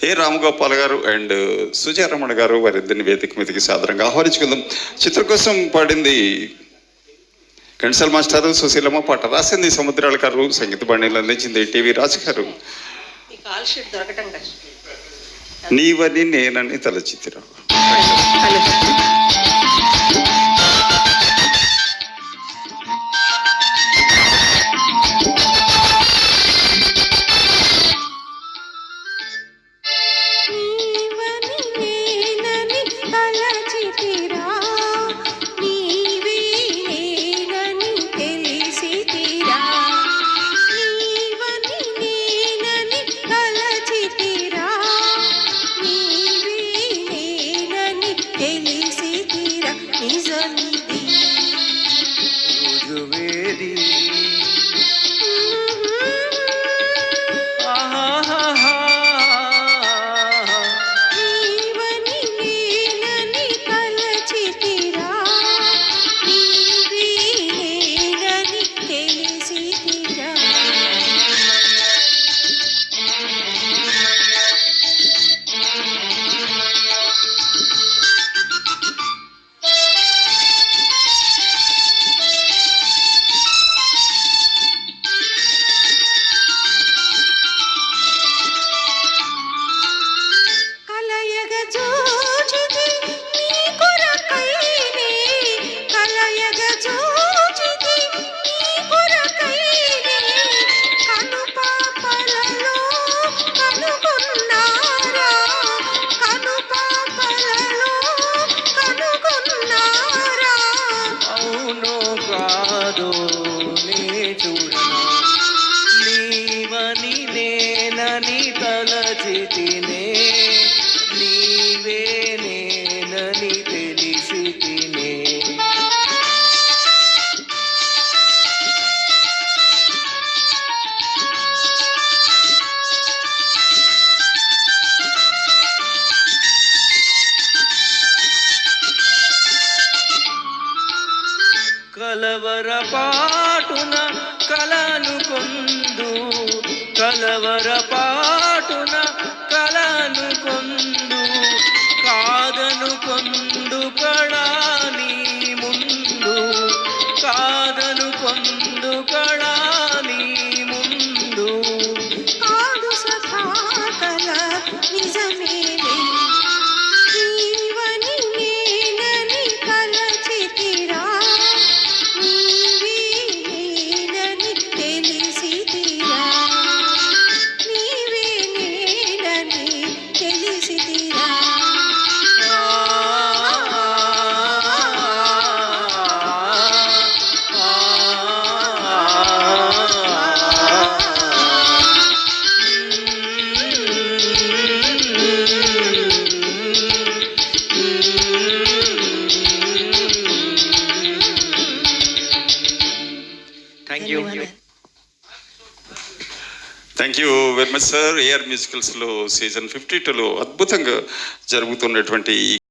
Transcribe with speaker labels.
Speaker 1: ఏ రామగోపాల్ గారు అండ్ సుజారమణ గారు వారిద్దరిని వేదిక మీదకి సాదరంగా ఆహ్వానించుకుందాం. చిత్రం కోసం పాడింది కన్సల్ మాస్టర్ సుశీలమ్మ పాట రాసింది సముద్రాల గారు సంగీత బాణీలు అందించింది టీవీ రాజు గారు. నీవని నేనని తలచితిరా
Speaker 2: ಚತುರ್ವೇದಿ ചൂടണം కలవరపాటున కలను కొందు. కలవర పాటున కలను కొందు. కాదను కొందు thank you
Speaker 1: thank you very much sir AR మ్యూజికల్స్లో season fifty టూలో అద్భుతంగా జరుగుతున్నటువంటి ఈ